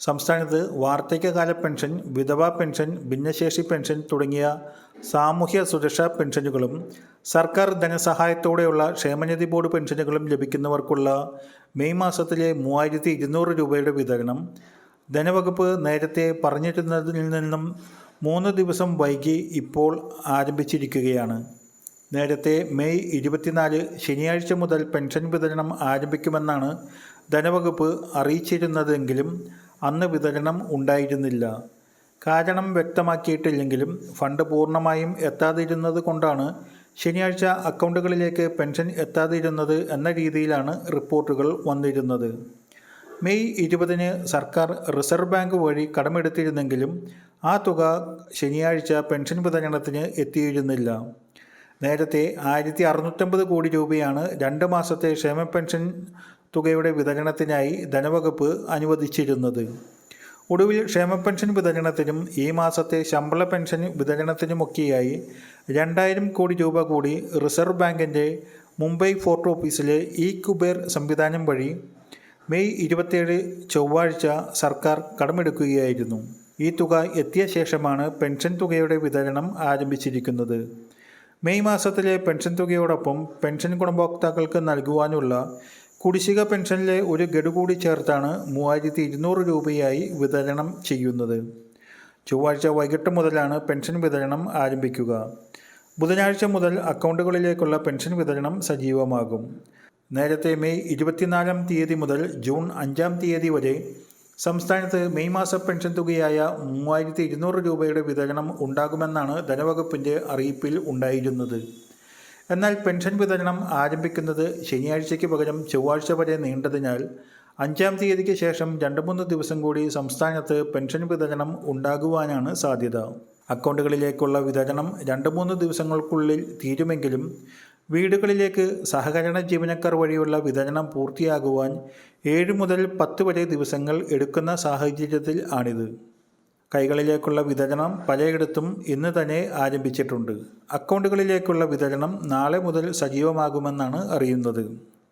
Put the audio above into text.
സംസ്ഥാനത്ത് വാർദ്ധക്യകാല പെൻഷൻ വിധവാ പെൻഷൻ ഭിന്നശേഷി പെൻഷൻ തുടങ്ങിയ സാമൂഹ്യ സുരക്ഷാ പെൻഷനുകളും സർക്കാർ ധനസഹായത്തോടെയുള്ള ക്ഷേമനിധി ബോർഡ് പെൻഷനുകളും ലഭിക്കുന്നവർക്കുള്ള മെയ് മാസത്തിലെ മൂവായിരത്തി ഇരുന്നൂറ് രൂപയുടെ വിതരണം ധനവകുപ്പ് നേരത്തെ പറഞ്ഞിരുന്നതിൽ നിന്നും മൂന്ന് ദിവസം വൈകി ഇപ്പോൾ ആരംഭിച്ചിരിക്കുകയാണ്. നേരത്തെ മെയ് ഇരുപത്തിനാല് ശനിയാഴ്ച മുതൽ പെൻഷൻ വിതരണം ആരംഭിക്കുമെന്നാണ് ധനവകുപ്പ് അറിയിച്ചിരുന്നതെങ്കിലും അന്ന് വിതരണം ഉണ്ടായിരുന്നില്ല. കാരണം വ്യക്തമാക്കിയിട്ടില്ലെങ്കിലും ഫണ്ട് പൂർണമായും എത്താതിരുന്നത് കൊണ്ടാണ് ശനിയാഴ്ച അക്കൗണ്ടുകളിലേക്ക് പെൻഷൻ എത്താതിരുന്നത് എന്ന രീതിയിലാണ് റിപ്പോർട്ടുകൾ വന്നിരുന്നത്. മെയ് ഇരുപതിന് സർക്കാർ റിസർവ് ബാങ്ക് വഴി കടമെടുത്തിരുന്നെങ്കിലും ആ തുക ശനിയാഴ്ച പെൻഷൻ വിതരണത്തിന് എത്തിയിരുന്നില്ല. നേരത്തെ ആയിരത്തി അറുന്നൂറ്റമ്പത് കോടി രൂപയാണ് രണ്ട് മാസത്തെ ക്ഷേമ പെൻഷൻ തുകയുടെ വിതരണത്തിനായി ധനവകുപ്പ് അനുവദിച്ചിരുന്നത്. ഒടുവിൽ ക്ഷേമ പെൻഷൻ വിതരണത്തിനും ഈ മാസത്തെ ശമ്പള പെൻഷൻ വിതരണത്തിനുമൊക്കെയായി രണ്ടായിരം കോടി രൂപ കൂടി റിസർവ് ബാങ്കിന്റെ മുംബൈ ഫോർട്ട് ഓഫീസിലെ ഇ കുബേർ സംവിധാനം വഴി മെയ് ഇരുപത്തിയേഴ് ചൊവ്വാഴ്ച സർക്കാർ കടമെടുക്കുകയായിരുന്നു. ഈ തുക എത്തിയ ശേഷമാണ് പെൻഷൻ തുകയുടെ വിതരണം ആരംഭിച്ചിരിക്കുന്നത്. മെയ് മാസത്തിലെ പെൻഷൻ തുകയോടൊപ്പം പെൻഷൻ ഗുണഭോക്താക്കൾക്ക് നൽകുവാനുള്ള കുടിശ്ശിക പെൻഷനിലെ ഒരു ഗഡു കൂടി ചേർത്താണ് മൂവായിരത്തി ഇരുന്നൂറ് രൂപയായി വിതരണം ചെയ്യുന്നത്. ചൊവ്വാഴ്ച വൈകിട്ട് മുതലാണ് പെൻഷൻ വിതരണം ആരംഭിക്കുക. ബുധനാഴ്ച മുതൽ അക്കൗണ്ടുകളിലേക്കുള്ള പെൻഷൻ വിതരണം സജീവമാകും. നേരത്തെ മെയ് ഇരുപത്തിനാലാം തീയതി മുതൽ ജൂൺ അഞ്ചാം തീയതി വരെ സംസ്ഥാനത്ത് മെയ് മാസ പെൻഷൻ തുകയായ മൂവായിരത്തി ഇരുന്നൂറ് രൂപയുടെ വിതരണം ഉണ്ടാകുമെന്നാണ് ധനവകുപ്പിന്റെ അറിയിപ്പിൽ ഉണ്ടായിരുന്നത്. എന്നാൽ പെൻഷൻ വിതരണം ആരംഭിക്കുന്നത് ശനിയാഴ്ചയ്ക്ക് പകരം ചൊവ്വാഴ്ച വരെ നീണ്ടതിനാൽ അഞ്ചാം തീയതിക്ക് ശേഷം രണ്ട് മൂന്ന് ദിവസം കൂടി സംസ്ഥാനത്ത് പെൻഷൻ വിതരണം ഉണ്ടാകുവാനാണ് സാധ്യത. അക്കൗണ്ടുകളിലേക്കുള്ള വിതരണം രണ്ട് മൂന്ന് ദിവസങ്ങൾക്കുള്ളിൽ തീരുമെങ്കിലും വീടുകളിലേക്ക് സഹകരണ ജീവനക്കാർ വഴിയുള്ള വിതരണം പൂർത്തിയാകുവാൻ ഏഴ് മുതൽ പത്ത് വരെ ദിവസങ്ങൾ എടുക്കുന്ന സാഹചര്യത്തിൽ ആണിത്. കൈകളിലേക്കുള്ള വിതരണം പലയിടത്തും ഇന്ന് തന്നെ ആരംഭിച്ചിട്ടുണ്ട്. അക്കൗണ്ടുകളിലേക്കുള്ള വിതരണം നാളെ മുതൽ സജീവമാകുമെന്നാണ് അറിയുന്നത്.